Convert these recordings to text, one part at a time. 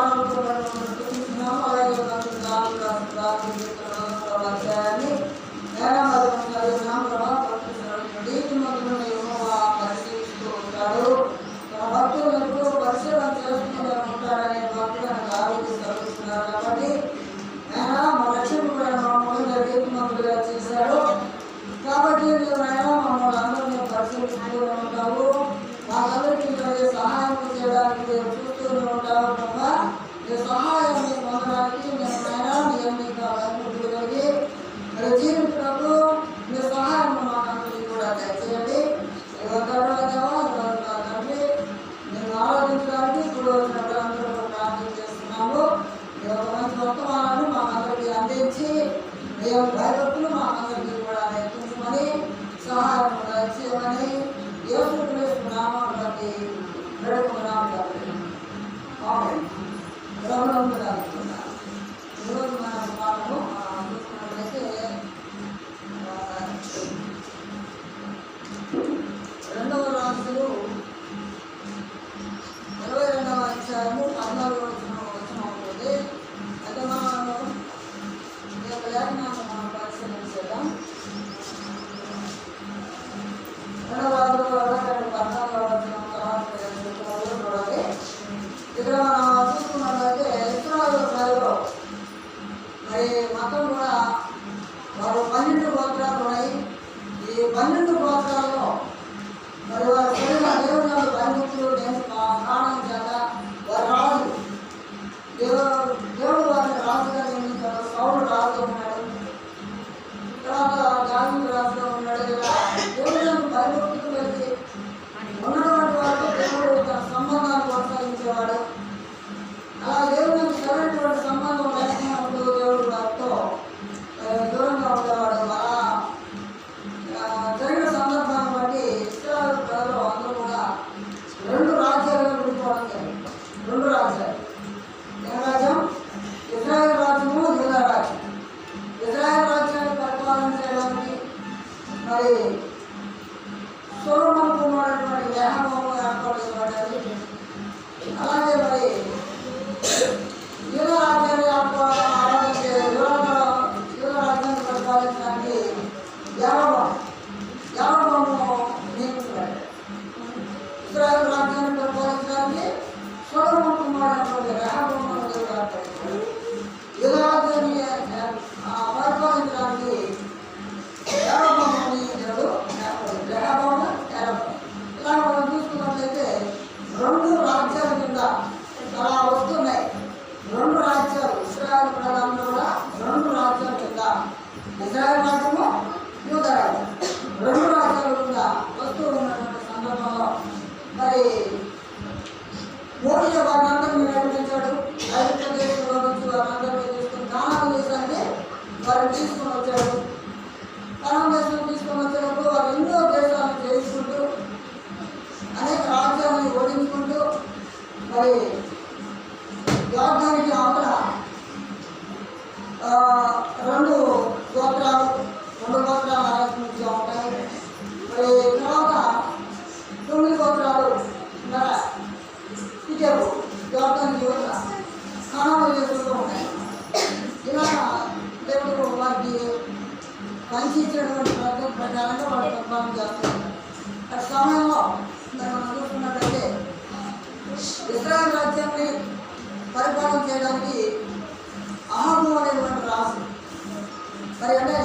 Lord. الرحيم يا منان يا ميكا يا مدير الرجيم Israel రాజ్యాన్ని పరిపాలన చేయడానికి అహాబు అనేటువంటి రాజు మరి అంటే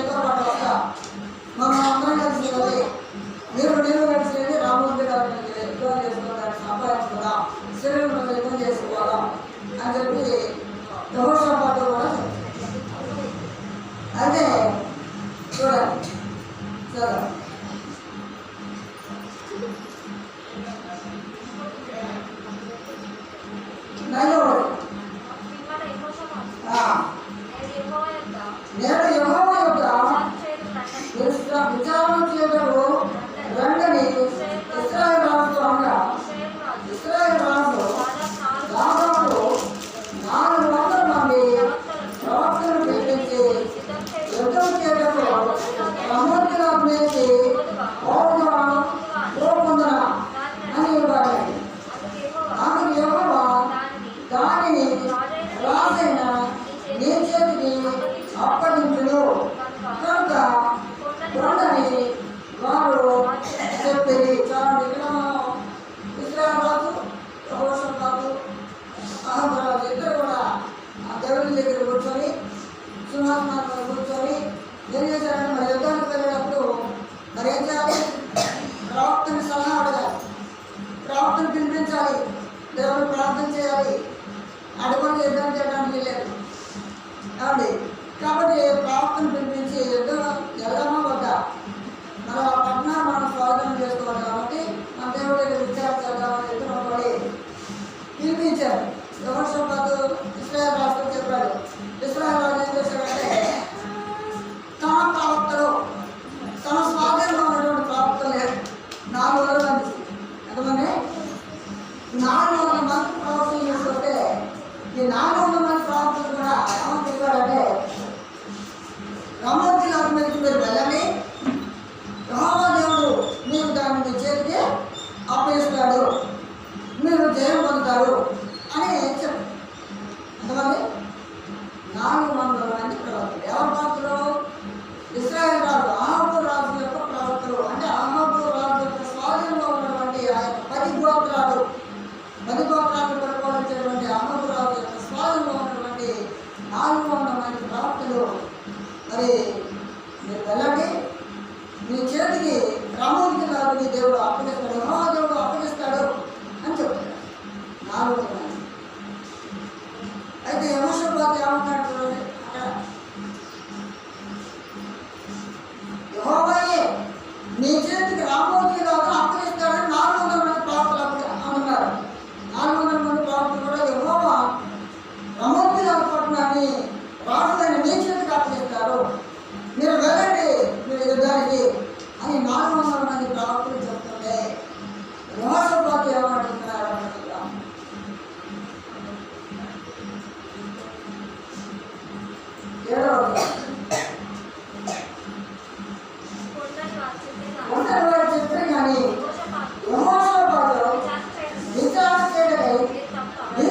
제가 Đồ.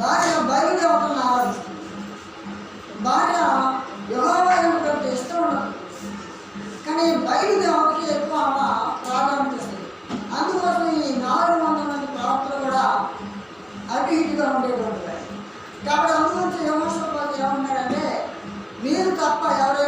భార్య బయలు దేవతను ఆరాధిస్తుంది భార్య వ్యవహారం కొంత ఇష్టం ఉండదు కానీ బయలు దేవతకి ఎక్కువ ప్రాధాన్యత ఇస్తుంది. అందుకోసం ఈ నాలుగు వందల మంది ప్రవక్తలు కూడా అటు ఇటుగా ఉండేటువంటి కాబట్టి అందుగురించి యోగేశ్వర ఏమన్నారంటే మీరు తప్ప ఎవరైనా